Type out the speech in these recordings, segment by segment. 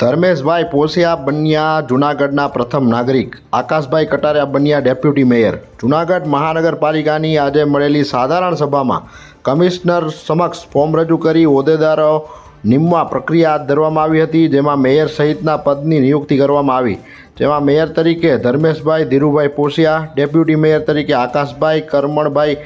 ધર્મેશભાઈ પોસિયા બન્યા જૂનાગઢના પ્રથમ નાગરિક. આકાશભાઈ કટારિયા બન્યા ડેપ્યુટી મેયર. જૂનાગઢ મહાનગરપાલિકાની આજે મળેલી સાધારણ સભામાં કમિશનર સમક્ષ ફોર્મ રજૂ કરી હોદ્દેદારો નિમવા પ્રક્રિયા હાથ ધરવામાં આવી હતી, જેમાં મેયર સહિતના પદની નિયુક્તિ કરવામાં આવી. જેમાં મેયર તરીકે ધર્મેશભાઈ ધીરુભાઈ પોસિયા, ડેપ્યુટી મેયર તરીકે આકાશભાઈ કરમણભાઈ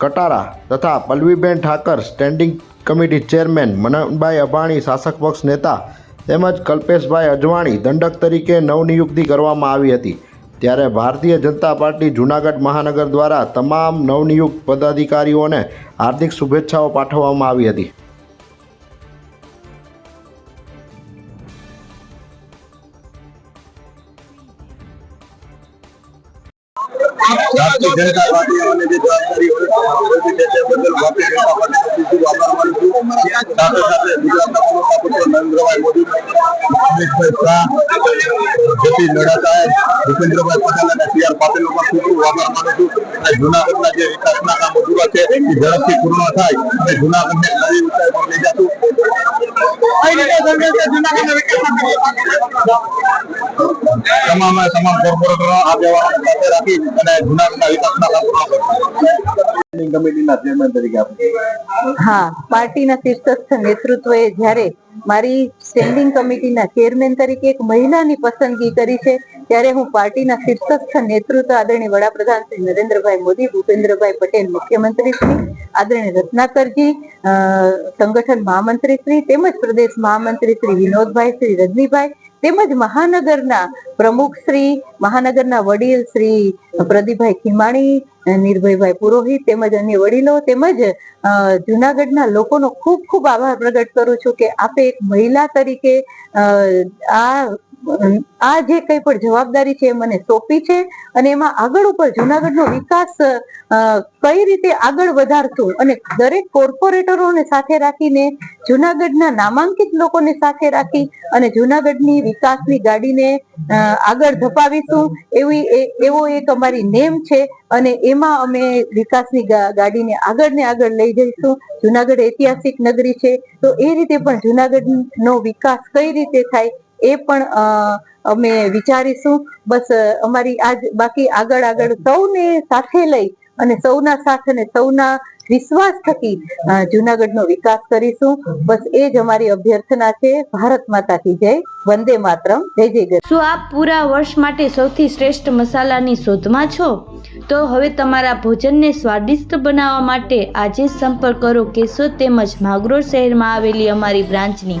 કટારા તથા Pallaviben Thakar standing committee chairman Mananbhai Abani શાસક પક્ષ નેતા તેમજ કલ્પેશભાઈ અજવાણી દંડક તરીકે નવનિયુક્તિ કરવામાં આવી હતી. ત્યારે ભારતીય જનતા પાર્ટી જૂનાગઢ મહાનગર દ્વારા તમામ નવનિયુક્ત પદાધિકારીઓને હાર્દિક શુભેચ્છાઓ પાઠવવામાં આવી હતી. ભારતીય જનતા જે જવાબદારી હોય છે તે છું. એ ઝડપથી પૂર્ણ થાય અને જૂનાગઢને નવી ઊંચાઈ તમામ તમામ કોર્પોરેટરો આગેવાનો સાથે રાખી અને જૂનાગઢના વિકાસના કામ પૂર્ણ કરશે કમિટીના ચેરમેન તરીકે હા પાર્ટીના શીર્ષસ્થ નેતૃત્વએ જ્યારે મારી સ્ટેન્ડિંગ કમિટીના ચેરમેન તરીકે એક મહિલાની પસંદગી કરી છે ત્યારે હું પાર્ટીના શીર્ષસ્થ નેતૃત્વ આદરણીય વડાપ્રધાન શ્રી નરેન્દ્રભાઈ મોદી ભૂપેન્દ્રભાઈ પટેલ મુખ્યમંત્રી શ્રી આદરણીય રત્નાકરજી સંગઠન મહામંત્રી શ્રી તેમજ પ્રદેશ મહામંત્રી શ્રી વિનોદભાઈ શ્રી રજનીભાઈ તેમજ મહાનગરના પ્રમુખ શ્રી, મહાનગરના વડીલ શ્રી પ્રદીપભાઈ ખીમાણી નિર્ભયભાઈ પુરોહિત તેમજ અન્ય વડીલો તેમજ જુનાગઢના લોકોનો ખૂબ ખૂબ આભાર પ્રગટ કરું છું કે આપે એક મહિલા તરીકે આ આ જે કંઈ પણ જવાબદારી છે એ મને સોંપી છે અને એમાં આગળ ઉપર જુનાગઢનો વિકાસ કઈ રીતે આગળ વધારશું અને દરેક કોર્પોરેટરોને સાથે રાખીને, જુનાગઢના નામાંકિત લોકોને સાથે રાખી અને જુનાગઢની વિકાસની ગાડીને આગળ ધપાવીશું, એવી એવો એક અમારી નેમ છે અને એમાં અમે વિકાસની ગાડીને આગળ ને આગળ લઈ જઈશું. જુનાગઢ ઐતિહાસિક નગરી છે, તો એ રીતે પણ જુનાગઢનો વિકાસ કઈ રીતે થાય એ પણ અમે વિચારીશું. બસ અમારી આજ, બાકી આગળ આગળ સૌને સાથે લઈ અને સૌના સાથ અને સૌના વિશ્વાસ થકી જુનાગઢનો વિકાસ કરીશું. બસ એ જ અમારી અભ્યર્થના છે. ભારત માતા કી જય. વંદે માતરમ. જય જય ગરવી. શું આપ પૂરા વર્ષ માટે સૌથી શ્રેષ્ઠ મસાલાની શોધમાં છો? તો હવે તમારા ભોજનને સ્વાદિષ્ટ બનાવવા માટે આજે સંપર્ક કરો કેશોદ તેમજ માગરોળ શહેરમાં આવેલી અમારી બ્રાન્ચની.